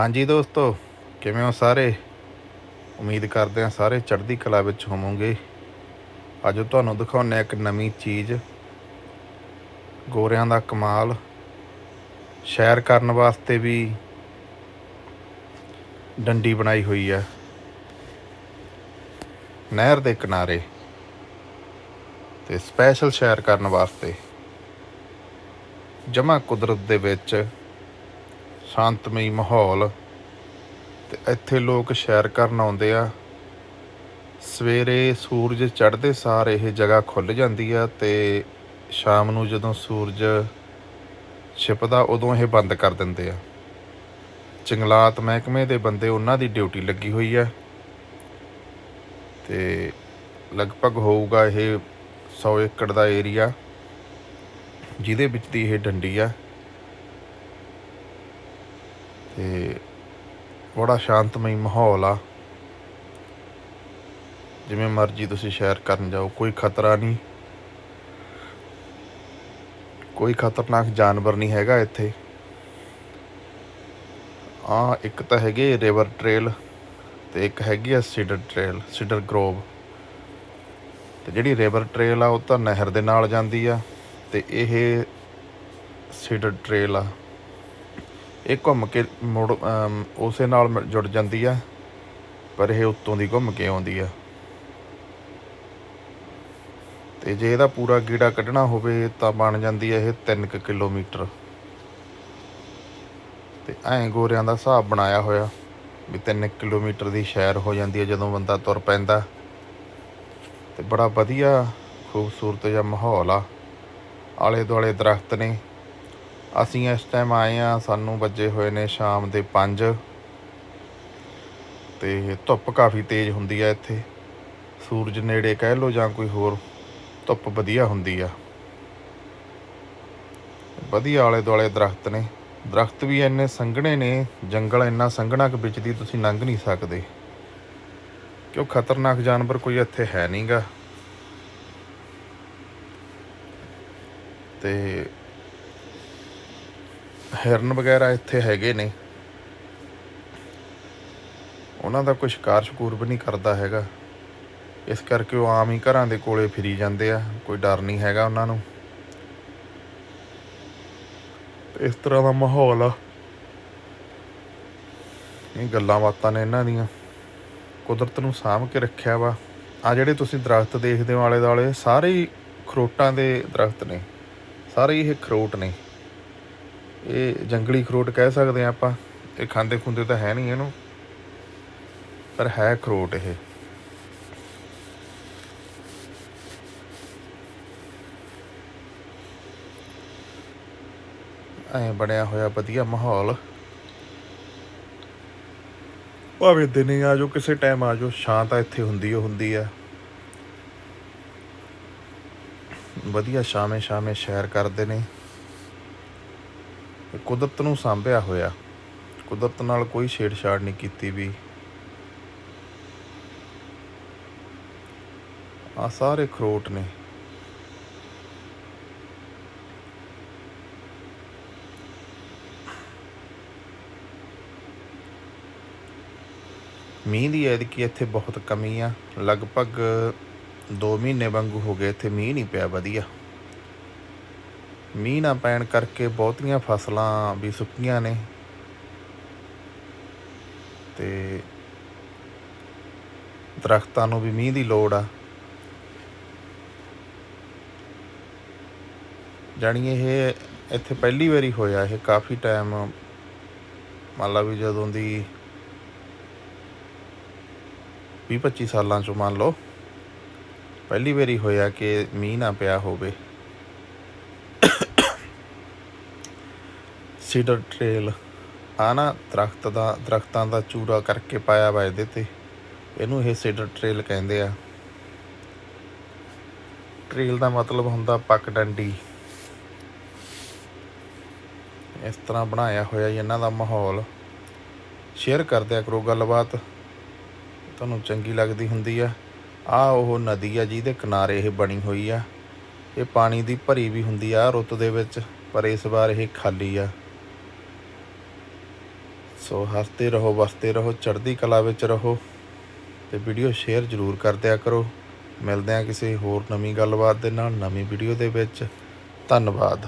ਹਾਂਜੀ ਦੋਸਤੋ, ਕਿਵੇਂ ਹੋ ਸਾਰੇ? ਉਮੀਦ ਕਰਦੇ ਹਾਂ ਸਾਰੇ ਚੜ੍ਹਦੀ ਕਲਾ ਵਿੱਚ ਹੋਵੋਗੇ। ਅੱਜ ਤੁਹਾਨੂੰ ਦਿਖਾਉਂਦੇ ਹਾਂ ਇੱਕ ਨਵੀਂ ਚੀਜ਼। ਗੋਰਿਆਂ ਦਾ ਕਮਾਲ। ਸ਼ੈਰ ਕਰਨ ਵਾਸਤੇ ਵੀ ਡੰਡੀ ਬਣਾਈ ਹੋਈ ਹੈ। ਨਹਿਰ ਦੇ ਕਿਨਾਰੇ। ਤੇ ਸਪੈਸ਼ਲ ਸ਼ੈਰ ਕਰਨ ਵਾਸਤੇ। ਜਮਾ ਕੁਦਰਤ ਦੇ ਵਿੱਚ ਸ਼ਾਂਤਮਈ ਮਾਹੌਲ। ਤੇ ਇੱਥੇ ਲੋਕ ਸੈਰ ਕਰਨ ਆਉਂਦੇ ਆ। ਸਵੇਰੇ ਸੂਰਜ ਚੜ੍ਹਦੇ ਸਾਰ ਇਹ ਜਗ੍ਹਾ ਖੁੱਲ ਜਾਂਦੀ ਆ ਤੇ ਸ਼ਾਮ ਨੂੰ ਜਦੋਂ ਸੂਰਜ ਛਿਪਦਾ, ਉਦੋਂ ਇਹ ਬੰਦ ਕਰ ਦਿੰਦੇ ਆ। ਜੰਗਲਾਤ ਮਹਿਕਮੇ ਦੇ ਬੰਦੇ ਉਹਨਾਂ ਦੀ ਡਿਊਟੀ ਲੱਗੀ ਹੋਈ ਆ। ਤੇ ਲਗਭਗ ਹੋਊਗਾ ਇਹ 100 ਏਕੜ ਦਾ ਏਰੀਆ, ਜਿਹਦੇ ਵਿੱਚ ਦੀ ਇਹ ਡੰਡੀ ਆ। ਤੇ ਬੜਾ ਸ਼ਾਂਤਮਈ ਮਾਹੌਲ ਆ। ਜਿਵੇਂ ਮਰਜ਼ੀ ਤੁਸੀਂ ਸ਼ੈਰ ਕਰਨ ਜਾਓ, ਕੋਈ ਖਤਰਾ ਨਹੀਂ। ਕੋਈ ਖਤਰਨਾਕ ਜਾਨਵਰ ਨਹੀਂ ਹੈਗਾ ਇੱਥੇ। ਆ ਇੱਕ ਤਾਂ ਹੈਗੇ ਰਿਵਰ ਟ੍ਰੇਲ ਤੇ ਇੱਕ ਹੈਗੀ ਆ ਸੀਡਰ ਟ੍ਰੇਲ, ਸੀਡਰ ਗਰੋਵ। ਤੇ ਜਿਹੜੀ ਰਿਵਰ ਟ੍ਰੇਲ ਆ ਉਹ ਤਾਂ ਨਹਿਰ ਦੇ ਨਾਲ ਜਾਂਦੀ ਆ ਤੇ ਇਹ ਸੀਡਰ ਟ੍ਰੇਲ ਆ। ਇਹ ਘੁੰਮ ਕੇ ਮੁੜ ਉਸੇ ਨਾਲ ਮਿਲ- ਜੁੜ ਜਾਂਦੀ ਆ, ਪਰ ਇਹ ਉੱਤੋਂ ਦੀ ਘੁੰਮ ਕੇ ਆਉਂਦੀ ਆ। ਤੇ ਜੇ ਇਹਦਾ ਪੂਰਾ ਗੀੜਾ ਕੱਢਣਾ ਹੋਵੇ, ਤਾਂ ਬਣ ਜਾਂਦੀ ਹੈ ਇਹ 3 ਕਿਲੋਮੀਟਰ। ਤੇ ਐਂ ਗੋਰਿਆਂ ਦਾ ਹਿਸਾਬ ਬਣਾਇਆ ਹੋਇਆ ਵੀ 3 ਕਿਲੋਮੀਟਰ ਦੀ ਸ਼ੈਰ ਹੋ ਜਾਂਦੀ ਹੈ ਜਦੋਂ ਬੰਦਾ ਤੁਰ ਪੈਂਦਾ। ਤੇ ਬੜਾ ਵਧੀਆ ਖੂਬਸੂਰਤ ਜਿਹਾ ਮਾਹੌਲ ਆ। ਆਲੇ ਦੁਆਲੇ ਦਰਖਤ ਨੇ। ਅਸੀਂ ਇਸ ਟਾਈਮ ਆਏ ਆ ਸਾਨੂੰ ਵੱਜੇ ਹੋਏ ਨੇ ਸ਼ਾਮ ਦੇ 5 ਤੇ ਧੁੱਪ ਕਾਫੀ ਤੇਜ਼ ਹੁੰਦੀ ਆ ਇੱਥੇ। ਸੂਰਜ ਨੇੜੇ ਕਹਿ ਲੋ ਜਾਂ ਕੋਈ ਹੋਰ, ਧੁੱਪ ਵਧੀਆ ਹੁੰਦੀ ਆ। ਵਧੀਆ ਆਲੇ ਦੁਆਲੇ ਦਰਖਤ ਨੇ। ਦਰਖਤ ਵੀ ਇੰਨੇ ਸੰਘਣੇ ਨੇ, ਜੰਗਲ ਇੰਨਾ ਸੰਘਣਾ ਕਿ ਵਿੱਚ ਦੀ ਤੁਸੀਂ ਲੰਘ ਨਹੀਂ ਸਕਦੇ। ਕਿਉਂ ਖਤਰਨਾਕ ਜਾਨਵਰ ਕੋਈ ਇੱਥੇ ਹੈ ਨਹੀਂਗਾ ਤੇ ਹਿਰਨ ਵਗੈਰਾ ਇੱਥੇ ਹੈਗੇ ਨੇ। ਉਹਨਾਂ ਦਾ ਕੋਈ ਸ਼ਿਕਾਰ ਸ਼ਕੂਰ ਵੀ ਨਹੀਂ ਕਰਦਾ ਹੈਗਾ। ਇਸ ਕਰਕੇ ਉਹ ਆਮ ਹੀ ਘਰਾਂ ਦੇ ਕੋਲੇ ਫਿਰੀ ਜਾਂਦੇ ਆ। ਕੋਈ ਡਰ ਨਹੀਂ ਹੈਗਾ ਉਹਨਾਂ ਨੂੰ। ਇਸ ਤਰ੍ਹਾਂ ਦਾ ਮਾਹੌਲ ਆ। ਇਹ ਗੱਲਾਂ ਬਾਤਾਂ ਨੇ ਇਹਨਾਂ ਦੀਆਂ। ਕੁਦਰਤ ਨੂੰ ਸਾਂਭ ਕੇ ਰੱਖਿਆ ਵਾ। ਆ ਜਿਹੜੇ ਤੁਸੀਂ ਦਰਖਤ ਦੇਖਦੇ ਹੋ ਆਲੇ ਦੁਆਲੇ ਸਾਰੇ ਹੀ ਖਰੋਟਾਂ ਦੇ ਦਰਖਤ ਨੇ। ਸਾਰੇ ਇਹ ਖਰੋਟ ਨੇ। ਇਹ ਜੰਗਲੀ ਖਰੋਟ ਕਹਿ ਸਕਦੇ ਆ ਆਪਾਂ। ਇਹ ਖਾਂਦੇ ਖੁੰਦੇ ਤਾਂ ਹੈ ਨਹੀਂ ਇਹਨੂੰ। ਪਰ ਹੈ ਖਰੋਟ ਇਹ। ਐ ਬਣਿਆ ਹੋਇਆ ਵਧੀਆ ਮਾਹੌਲ। ਭਾਵੇਂ ਦਿਨੇ ਆ ਜਾਓ, ਕਿਸੇ ਟਾਈਮ ਆ ਜਾਓ ਸ਼ਾਂਤ ਆ ਇੱਥੇ ਹੁੰਦੀ ਓ ਹੁੰਦੀ ਆ। ਵਧੀਆ ਸ਼ਾਮੇ ਸ਼ਾਮੇ ਸ਼ੈਰ ਕਰਦੇ ਨੇ। ਇਹ ਕੁਦਰਤ ਨੂੰ ਸਾਂਭਿਆ ਹੋਇਆ। ਕੁਦਰਤ ਨਾਲ ਕੋਈ ਛੇੜਛਾੜ ਨਹੀਂ ਕੀਤੀ ਵੀ। ਆ ਸਾਰੇ ਖਰੋਟ ਨੇ। ਮੀਂਹ ਦੀ ਐਤਕੀ ਇੱਥੇ ਬਹੁਤ ਕਮੀ ਆ। ਲਗਭਗ 2 ਮਹੀਨੇ ਵਾਂਗੂ ਹੋ ਗਏ ਇੱਥੇ ਮੀਂਹ ਨਹੀਂ ਪਿਆ ਵਧੀਆ। ਮੀਂਹ ਨਾ ਪੈਣ ਕਰਕੇ ਬਹੁਤੀਆਂ ਫਸਲਾਂ ਵੀ ਸੁੱਕੀਆਂ ਨੇ। ਤੇ ਦਰਖਤਾਂ ਨੂੰ ਵੀ ਮੀਂਹ ਦੀ ਲੋੜ ਆ। ਜਾਣੀ ਇਹ ਇੱਥੇ ਪਹਿਲੀ ਵਾਰੀ ਹੋਇਆ, ਇਹ ਕਾਫੀ ਟਾਈਮ ਮੰਨ ਲਾ ਵੀ ਜਦੋਂ ਦੀ 20 25 ਸਾਲਾਂ ਚੋਂ ਮੰਨ ਲਓ, ਪਹਿਲੀ ਵਾਰੀ ਹੋਇਆ ਕਿ ਮੀਂਹ ਨਾ ਪਿਆ ਹੋਵੇ। ਸੀਡਰ ਟ੍ਰੇਲ ਆ ਨਾ ਦਰਖਤ ਦਾ, ਦਰਖਤਾਂ ਦਾ ਚੂਰਾ ਕਰਕੇ ਪਾਇਆ ਵਾ ਇਹਦੇ ਤੇ। ਇਹਨੂੰ ਇਹ ਸੀਡਰ ਟ੍ਰੇਲ ਕਹਿੰਦੇ ਆ। ਟ੍ਰੇਲ ਦਾ ਮਤਲਬ ਹੁੰਦਾ ਪੱਕ ਡੰਡੀ। ਇਸ ਤਰ੍ਹਾਂ ਬਣਾਇਆ ਹੋਇਆ ਇਹਨਾਂ ਦਾ ਮਾਹੌਲ। ਸ਼ੇਅਰ ਕਰਦਿਆ ਕਰੋ ਗੱਲਬਾਤ। ਤੁਹਾਨੂੰ ਚੰਗੀ ਲੱਗਦੀ ਹੁੰਦੀ ਆ। ਆ ਉਹ ਨਦੀ ਆ ਜਿਹਦੇ ਕਿਨਾਰੇ ਇਹ ਬਣੀ ਹੋਈ ਆ। ਇਹ ਪਾਣੀ ਦੀ ਭਰੀ ਵੀ ਹੁੰਦੀ ਆ ਰੁੱਤ ਦੇ ਵਿੱਚ, ਪਰ ਇਸ ਵਾਰ ਇਹ ਖਾਲੀ ਆ। ਸੋ ਹੱਸਦੇ ਰਹੋ, ਵਸਦੇ ਰਹੋ, ਚੜ੍ਹਦੀ ਕਲਾ ਵਿੱਚ ਰਹੋ ਤੇ ਵੀਡੀਓ ਸ਼ੇਅਰ ਜ਼ਰੂਰ ਕਰ ਦਿਆ ਕਰੋ। ਮਿਲਦੇ ਹਾਂ ਕਿਸੇ ਹੋਰ ਨਵੀਂ ਗੱਲਬਾਤ ਦੇ ਨਾਲ ਨਵੀਂ ਵੀਡੀਓ ਦੇ ਵਿੱਚ। ਧੰਨਵਾਦ।